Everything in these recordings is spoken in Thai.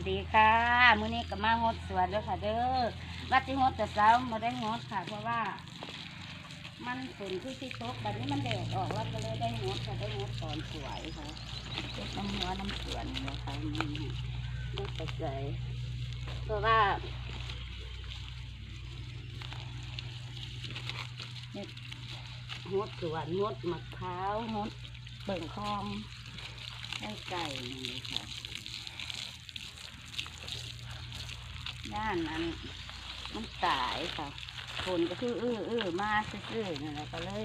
วัสดีค่ะมื้อนี้ก็มาฮดสวนแล้วค่ะ เด้อว่าที่ฮดแต่เช้ามาได้ฮดค่ะ เพราะว่า มันฝนที่ที่ตกแบบนี้มันแดดออกแล้วก็เลยได้ฮดค่ะได้ฮดตอนสวยค่ะน้ำหัวน้ำสวนนะคะนี่ได้ไปใส่เพราะว่าเนี่ยฮดสวนฮดมะพร้าวฮดเบิ่งคอมได้ไก่นี่ค่ะ ย่านนั้นมันตายค่ะฝนก็คืออื้ออื้อมาซื่อๆนั่นแหละก็เลย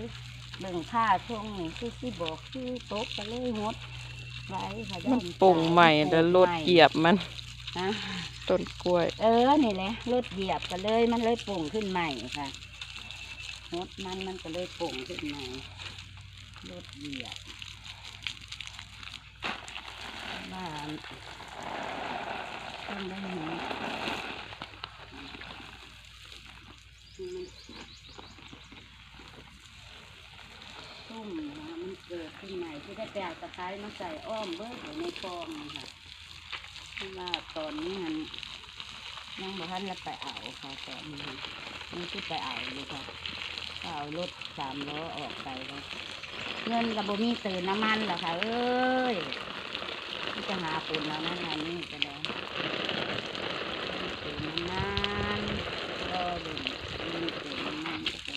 เบิ่งผ้าช่วงนี้คือที่บอกคือตกก็เลยงดไว้ค่ะมันปรุงใหม่แล้วรถเหยียบมันนะ ต้นกล้วย เออ นี่แหละรถเหยียบก็เลยมันเลยปุ่งขึ้นใหม่ค่ะรถมันมันก็เลยปุ่งขึ้นใหม่รถเหยียบว่าต้องได้เห็นตุ้มนะคะมันเกิด ได้ไปเอาตะไคร้มาใส่อ้อมเบิกอยู่ในฟองนะคะที่ว่าตอนนี้มันยังบ่ทันจะไปเอาค่ะตอนนี้นี่ที่ไปเอาอยู่ค่ะก็เอารถสามล้อออกไปแล้วเงินกับบ่มีเตือนน้ำมันหรอค่ะเอ้ยที่จะหาปุ่นแล้วนั่นอันนี้น้ำมันรอดูมีตื่นน้ำมันก็ได้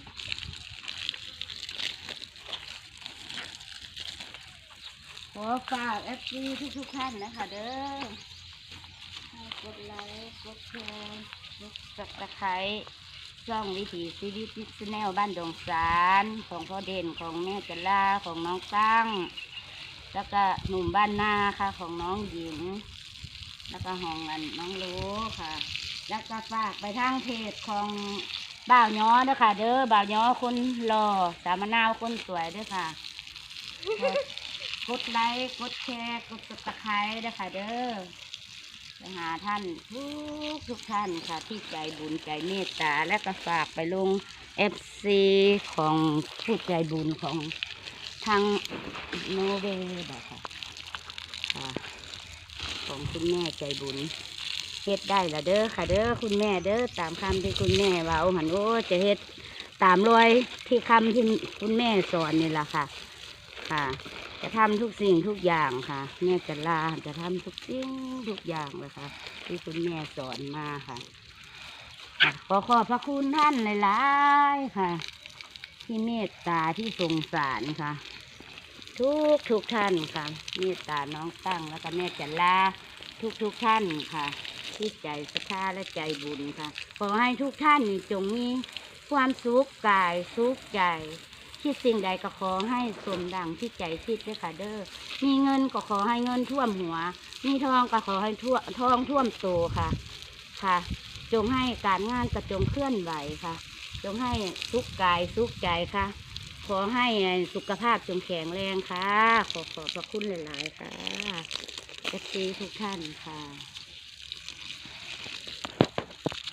ข อฝากเอฟซีทุกทุกๆท่านนะคะเด้อกดไลค์กดแชร์กดสับตะไคร้ช่องวิถีชีวิตพิซแนลบ้านดงสารของพ่อเด่นของแม่จันลาของน้องตั้ง แล้วก็หนุ่มบ้านนาค่ะ ของน้องหญิง แล้วก็ของอันน้องรู้ค่ะ แล้วก็ฝากไปทางเพจของบ่าวย้อเด้อค่ะเด้อบ่าวย้อคนหล่อสามนาวคนสวยเด้อค่ะ กดไลค์กดแชร์กดติดตะไคร้นะคะเด้อไปหาท่านทุกทุกท่านค่ะที่ใจบุญใจเมตตาและก็ฝากไปลงเอฟซีของผู้ใจบุญของทางโนเวย์บบค่ะค่ะของคุณแม่ใจบุญเฮ็ดได้ละเด้อค่ะเด้อคุณแม่เด้อตามคำที่คุณแม่เว่าหันโอ้จะเฮ็ดตามรอยที่คำที่คุณแม่สอนนี่แหละค่ะ ค่ะ จะทำทุกสิ่งทุกอย่างค่ะ แม่จะลาจะทำทุกสิ่งทุกอย่างเลยค่ะ ที่คุณแม่สอนมาค่ะขอขอบพระคุณท่านหลายๆค่ะ ที่เมตตาที่สงสารค่ะ ทุกทุกท่านค่ะ เมตตาน้องตั้งแล้วก็แม่จะลาทุกทุกท่านค่ะ ที่ใจศรัทธาและใจบุญค่ะ ขอให้ทุกท่านจงมีความสุขกายสุขใจ คิดสิ่งใดก็ขอให้สมดังที่ใจคิดด้วยค่ะเด้อ มีเงินก็ขอให้เงินท่วมหัว มีทองก็ขอให้ทั่วทองท่วมโตค่ะ ค่ะ จงให้การงานกระจงเคลื่อนไหวค่ะ จงให้สุขกายสุขใจค่ะ ขอให้สุขภาพจงแข็งแรงค่ะ ขอขอบพระคุณหลาย ๆ ค่ะเอฟซีทุกท่านค่ะ